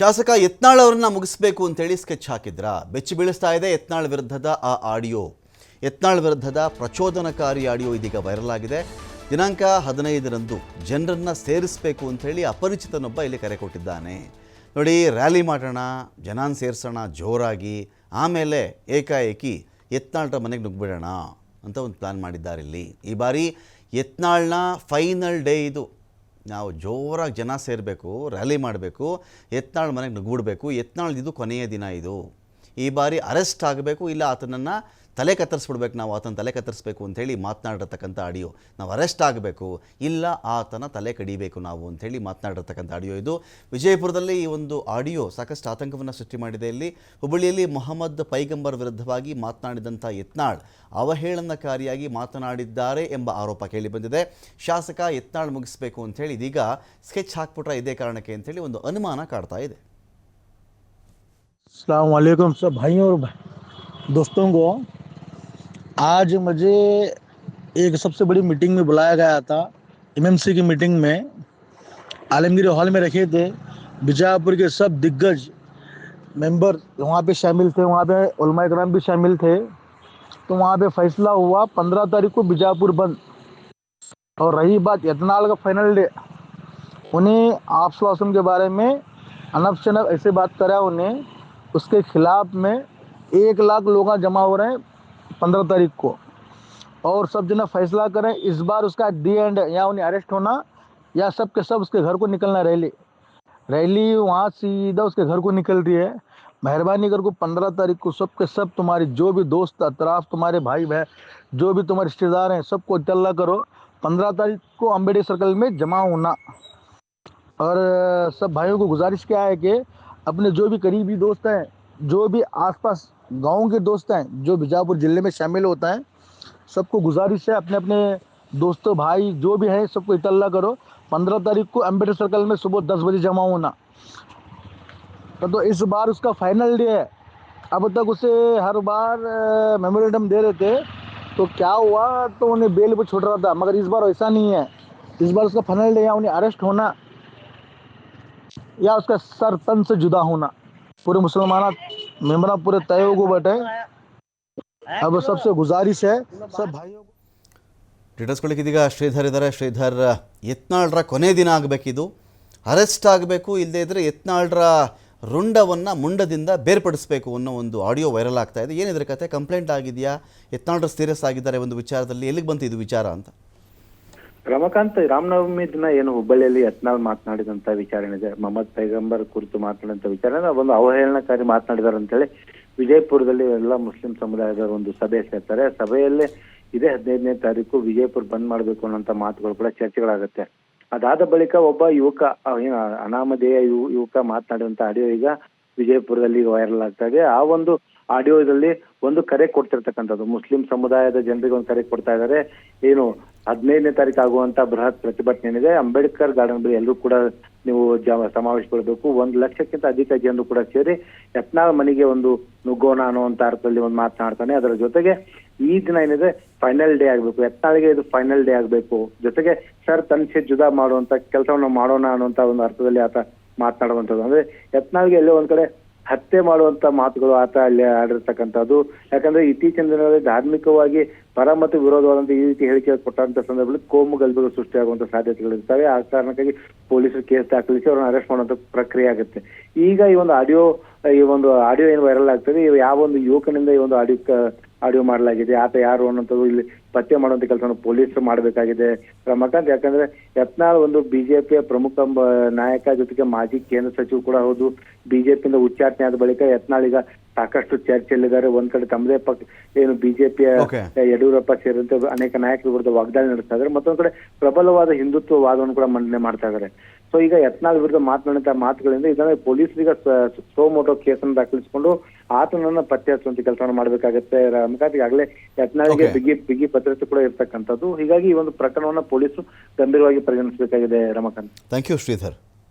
ಶಾಸಕ ಯತ್ನಾಳ್ ಅವರನ್ನ ಮುಗಿಸ್ಬೇಕು ಅಂತೇಳಿ ಸ್ಕೆಚ್ ಹಾಕಿದ್ರ? ಬೆಚ್ಚಿ ಬೀಳಿಸ್ತಾ ಇದೆ ಯತ್ನಾಳ್ ವಿರುದ್ಧದ ಆ ಆಡಿಯೋ. ಯತ್ನಾಳ್ ವಿರುದ್ಧದ ಪ್ರಚೋದನಕಾರಿ ಆಡಿಯೋ ಇದೀಗ ವೈರಲ್ ಆಗಿದೆ. ದಿನಾಂಕ ಹದಿನೈದರಂದು ಜನರನ್ನ ಸೇರಿಸಬೇಕು ಅಂತೇಳಿ ಅಪರಿಚಿತನೊಬ್ಬ ಇಲ್ಲಿ ಕರೆ ಕೊಟ್ಟಿದ್ದಾನೆ. ನೋಡಿ, ರ್ಯಾಲಿ ಮಾಡೋಣ, ಜನಾನ್ ಸೇರಿಸೋಣ, ಜೋರಾಗಿ, ಆಮೇಲೆ ಏಕಾಏಕಿ ಯತ್ನಾಳ್ರ ಮನೆಗೆ ನುಗ್ಬಿಡೋಣ ಅಂತ ಒಂದು ಪ್ಲ್ಯಾನ್ ಮಾಡಿದ್ದಾರೆ ಇಲ್ಲಿ. ಈ ಬಾರಿ ಯತ್ನಾಳ್ನ ಫೈನಲ್ ಡೇ ಇದು. ನಾವು ಜೋರಾಗಿ ಜನ ಸೇರಬೇಕು ರ್ಯಾಲಿ ಮಾಡಬೇಕು ಎತ್ನಾಳ್ ಮನೆಗೆ ಗೂಡಬೇಕು ಎತ್ತನಾಳ್ದಿದ್ದು ಇದು ಕೊನೆಯ ದಿನ ಇದು. ಈ ಬಾರಿ ಅರೆಸ್ಟ್ ಆಗಬೇಕು, ಇಲ್ಲ ಆತನನ್ನು ತಲೆ ಕತ್ತರಿಸ್ಬಿಡ್ಬೇಕು, ನಾವು ಆತನ ತಲೆ ಕತ್ತರಿಸ್ಬೇಕು ಅಂಥೇಳಿ ಮಾತನಾಡಿರ್ತಕ್ಕಂಥ ಆಡಿಯೋ. ನಾವು ಅರೆಸ್ಟ್ ಆಗಬೇಕು, ಇಲ್ಲ ಆತನ ತಲೆ ಕಡಿಬೇಕು ನಾವು ಅಂಥೇಳಿ ಮಾತನಾಡಿರ್ತಕ್ಕಂಥ ಆಡಿಯೋ ಇದು. ವಿಜಯಪುರದಲ್ಲಿ ಈ ಒಂದು ಆಡಿಯೋ ಸಾಕಷ್ಟು ಆತಂಕವನ್ನು ಸೃಷ್ಟಿ ಮಾಡಿದೆ. ಇಲ್ಲಿ ಹುಬ್ಬಳ್ಳಿಯಲ್ಲಿ ಮೊಹಮ್ಮದ್ ಪೈಗಂಬರ್ ವಿರುದ್ಧವಾಗಿ ಮಾತನಾಡಿದಂಥ ಯತ್ನಾಳ್ ಅವಹೇಳನಕಾರಿಯಾಗಿ ಮಾತನಾಡಿದ್ದಾರೆ ಎಂಬ ಆರೋಪ ಕೇಳಿಬಂದಿದೆ ಶಾಸಕ ಯತ್ನಾಳ್ ಮುಗಿಸಬೇಕು ಅಂಥೇಳಿ ಇದೀಗ ಸ್ಕೆಚ್ ಹಾಕ್ಬಿಟ್ರೆ ಇದೇ ಕಾರಣಕ್ಕೆ ಅಂಥೇಳಿ ಒಂದು ಅನುಮಾನ ಕಾಡ್ತಾ ಇದೆ. वालेकुम सब भाइयों और दोस्तों को आज मुझे एक सबसे बड़ी मीटिंग में बुलाया गया था एमएमसी की मीटिंग में। आलमगीर हॉल में रखे थे। बीजापुर के सब दिग्गज मेंबर वहाँ पे शामिल थे। वहाँ पे उलमा भी शामिल थे। तो वहाँ पे फैसला हुआ, पंद्रह तारीख को बीजापुर बंद। और रही बात यतनाल का फाइनल डे उन्हें आप के बारे में अनब शनब ऐसे बात करा उन्हें। उसके खिलाफ में एक लाख लोग जमा हो रहे हैं पंद्रह तारीख को। और सब जना फैसला करें, इस बार उसका डी एंड या उन्हें अरेस्ट होना या सब के सब उसके घर को निकलना रैली। रैली वहाँ सीधा उसके घर को निकल रही है। मेहरबानी कर को पंद्रह तारीख को सब के सब तुम्हारे जो भी दोस्त, अतराफ, तुम्हारे भाई बहन, जो भी तुम्हारे रिश्तेदार हैं, सबको इतला करो। पंद्रह तारीख को अंबेडकर सर्कल में जमा होना। और सब भाइयों को गुजारिश क्या है कि अपने जो भी करीबी दोस्त हैं जो भी आसपास गाँव के दोस्त हैं जो बीजापुर ज़िले में शामिल होता है सबको गुजारिश है अपने अपने दोस्तों भाई जो भी हैं सबको इतला करो। पंद्रह तारीख को अंबेडकर सर्कल में सुबह दस बजे जमा होना। तो, तो इस बार उसका फाइनल डे है। अब तक उसे हर बार मेमोरेंडम दे रहे थे। तो क्या हुआ तो उन्हें बेल पर छोड़ रहा था। मगर इस बार ऐसा नहीं है। इस बार उसका फाइनल डे है उन्हें अरेस्ट होना। या उसका सर तन से जुदा होना पूरे मुसलमान मेम्बर पूरे तय को बैठे अब सबसे गुजारिश है सब भाइयों को ಡೀಟೇಲ್ಸ್ಗಳಿಗೆ ಇದೀಗ ಶ್ರೀಧರ್ ಇದ್ದಾರೆ ಶ್ರೀಧರ್ ಯತ್ನಾಳ್ರ ಕೊನೆ ದಿನ ಆಗಬೇಕಿದು ಅರೆಸ್ಟ್ ಆಗಬೇಕು ಇಲ್ಲದೇ ಇದ್ದರೆ ಯತ್ನಾಳ್ರ ರುಂಡವನ್ನು ಮುಂಡದಿಂದ ಬೇರ್ಪಡಿಸಬೇಕು ಅನ್ನೋ ಒಂದು ಆಡಿಯೋ ವೈರಲ್ ಆಗ್ತಾ ಇದೆ ಏನಿದ್ರೆ ಕತೆ ಕಂಪ್ಲೇಂಟ್ ಆಗಿದೆಯಾ ಯತ್ನಾಳ್ರ ಸೀರಿಯಸ್ ಆಗಿದ್ದಾರೆ ಒಂದು ವಿಚಾರದಲ್ಲಿ ಎಲ್ಲಿಗೆ ಬಂತು ಇದು ವಿಚಾರ ಅಂತ ರಮಕಾಂತ್, ರಾಮನವಮಿ ದಿನ ಏನು ಹುಬ್ಬಳ್ಳಿಯಲ್ಲಿ ಯತ್ನಾಳ್ ಮಾತನಾಡಿದಂತ ವಿಚಾರಣೆ ಇದೆ. ಮೊಹಮ್ಮದ್ ಪೈಗಂಬರ್ ಕುರಿತು ಮಾತನಾಡಿದಂತ ವಿಚಾರ ಅಂದ್ರೆ ಒಂದು ಅವಹೇಳನಕಾರಿ ಮಾತನಾಡಿದಾರೆ ಅಂತೇಳಿ ವಿಜಯಪುರದಲ್ಲಿ ಎಲ್ಲ ಮುಸ್ಲಿಂ ಸಮುದಾಯದವರು ಒಂದು ಸಭೆ ಸೇರ್ತಾರೆ. ಸಭೆಯಲ್ಲೇ ಇದೇ ಹದಿನೈದನೇ ತಾರೀಕು ವಿಜಯಪುರ ಬಂದ್ ಮಾಡಬೇಕು ಅನ್ನೋಂತ ಮಾತುಗಳು ಕೂಡ ಚರ್ಚೆಗಳಾಗುತ್ತೆ. ಅದಾದ ಬಳಿಕ ಒಬ್ಬ ಯುವಕ ಅನಾಮಧೇಯ ಯುವಕ ಮಾತನಾಡಿದಂತ ಆಡಿಯೋ ಈಗ ವಿಜಯಪುರದಲ್ಲಿ ವೈರಲ್ ಆಗ್ತಾ ಇದೆ. ಆ ಒಂದು ಆಡಿಯೋದಲ್ಲಿ ಒಂದು ಕರೆ ಕೊಡ್ತಿರ್ತಕ್ಕಂಥದ್ದು. ಮುಸ್ಲಿಂ ಸಮುದಾಯದ ಜನರಿಗೆ ಒಂದು ಕರೆ ಕೊಡ್ತಾ ಇದ್ದಾರೆ. ಏನು, ಹದಿನೈದನೇ ತಾರೀಕು ಆಗುವಂತ ಬೃಹತ್ ಪ್ರತಿಭಟನೆ ಏನಿದೆ ಅಂಬೇಡ್ಕರ್ ಗಾರ್ಡನ್ ಬಳಿ ಎಲ್ಲರೂ ಕೂಡ ನೀವು ಸಮಾವೇಶ ಸಮಾವೇಶಗೊಳ್ಬೇಕು. ಒಂದು ಲಕ್ಷಕ್ಕಿಂತ ಅಧಿಕ ಜನರು ಕೂಡ ಸೇರಿ ಯತ್ನಾಳ್ ಮನೆಗೆ ಒಂದು ನುಗ್ಗೋಣ ಅನ್ನುವಂತ ಅರ್ಥದಲ್ಲಿ ಒಂದು ಮಾತನಾಡ್ತಾನೆ. ಅದರ ಜೊತೆಗೆ ಈ ದಿನ ಏನಿದೆ ಫೈನಲ್ ಡೇ ಆಗ್ಬೇಕು. ಯತ್ನಾಳಿಗೆ ಇದು ಫೈನಲ್ ಡೇ ಆಗ್ಬೇಕು. ಜೊತೆಗೆ, ಸರ್, ತನ್ಸೆ ಜುದಾ ಮಾಡುವಂತ ಕೆಲಸವನ್ನು ಮಾಡೋಣ ಅನ್ನುವಂತ ಒಂದು ಅರ್ಥದಲ್ಲಿ ಆತ ಮಾತನಾಡುವಂಥದ್ದು. ಅಂದ್ರೆ ಯತ್ನಾಳ್ಗೆ ಎಲ್ಲೋ ಒಂದ್ ಕಡೆ ಹತ್ಯೆ ಮಾಡುವಂತ ಮಾತುಗಳು ಆತ ಅಲ್ಲಿ ಆಡಿರ್ತಕ್ಕಂಥದ್ದು. ಯಾಕಂದ್ರೆ ಇತ್ತೀಚಿನ ದಿನಗಳಲ್ಲಿ ಧಾರ್ಮಿಕವಾಗಿ ಪರ ಮತ್ತು ವಿರೋಧವಾದಂತ ಈ ರೀತಿ ಹೇಳಿಕೆ ಕೊಟ್ಟಂತ ಸಂದರ್ಭದಲ್ಲಿ ಕೋಮು ಗಲಭೆಗಳು ಸೃಷ್ಟಿಯಾಗುವಂತ ಸಾಧ್ಯತೆಗಳಿರ್ತವೆ. ಆ ಕಾರಣಕ್ಕಾಗಿ ಪೊಲೀಸರು ಕೇಸ್ ದಾಖಲಿಸಿ ಅವ್ರನ್ನ ಅರೆಸ್ಟ್ ಮಾಡುವಂತ ಪ್ರಕ್ರಿಯೆ ಆಗುತ್ತೆ. ಈಗ ಈ ಒಂದು ಆಡಿಯೋ ಈ ಒಂದು ಆಡಿಯೋ ಏನು ವೈರಲ್ ಆಗ್ತದೆ ಯಾವ ಒಂದು ಯುವಕನಿಂದ ಈ ಒಂದು ಆಡಿಯೋ ಆಡಿಯೋ ಮಾಡಲಾಗಿದೆ, ಆತ ಯಾರು ಅನ್ನೋಂಥದ್ದು ಇಲ್ಲಿ ಪತ್ತೆ ಮಾಡುವಂತ ಕೆಲಸವನ್ನು ಪೊಲೀಸರು ಮಾಡಬೇಕಾಗಿದೆ. ರಮಾಕಾಂತ್ ಯಾಕಂದ್ರೆ ಯತ್ನಾಳ್ ಒಂದು ಬಿಜೆಪಿಯ ಪ್ರಮುಖ ನಾಯಕ ಜೊತೆಗೆ ಮಾಜಿ ಕೇಂದ್ರ ಸಚಿವ ಕೂಡ ಹೌದು. ಬಿಜೆಪಿಯಿಂದ ಉಚ್ಚಾಟನೆ ಆದ ಬಳಿಕ ಯತ್ನಾಳ್ ಈಗ ಸಾಕಷ್ಟು ಚರ್ಚೆಯಲ್ಲಿದ್ದಾರೆ. ಒಂದ್ ಕಡೆ ತಮ್ಮದೇ ಪಕ್ಷ ಏನು ಬಿಜೆಪಿಯ. ಯಡಿಯೂರಪ್ಪ ಸೇರಿದಂತೆ ಅನೇಕ ನಾಯಕರ ವಿರುದ್ಧ ವಾಗ್ದಾಳಿ ನಡೆಸ್ತಾ ಇದ್ದಾರೆ. ಮತ್ತೊಂದ್ ಕಡೆ ಪ್ರಬಲವಾದ ಹಿಂದುತ್ವ ವಾದವನ್ನು ಕೂಡ ಮಂಡನೆ ಮಾಡ್ತಾ ಇದ್ದಾರೆ. ಸೊ ಈಗ ಯತ್ನಾಳ್ ವಿರುದ್ಧ ಮಾತನಾಡಿದ ಮಾತುಗಳಿಂದ ಇದನ್ನ ಪೊಲೀಸರಿಗೆ ಸೋಮೋಟೋ ಕೇಸನ್ನು ದಾಖಲಿಸಿಕೊಂಡು ಆತನನ್ನ ಪತ್ತೆ ಹಚ್ಚುವಂತ ಕೆಲಸವನ್ನು ಮಾಡಬೇಕಾಗತ್ತೆ. ರಮಕಾಂತ್ ಆಗಲೇ ಯತ್ನಾಳಿಗೆ ಬಿಗಿ ಬಿಗಿ ಭದ್ರತೆ ಕೂಡ ಇರ್ತಕ್ಕಂಥದ್ದು. ಹೀಗಾಗಿ ಈ ಒಂದು ಪ್ರಕರಣವನ್ನ ಪೊಲೀಸರು ಗಂಭೀರವಾಗಿ ಪರಿಗಣಿಸಬೇಕಾಗಿದೆ ರಮಕಾಂತ್. Thank you Sridhar.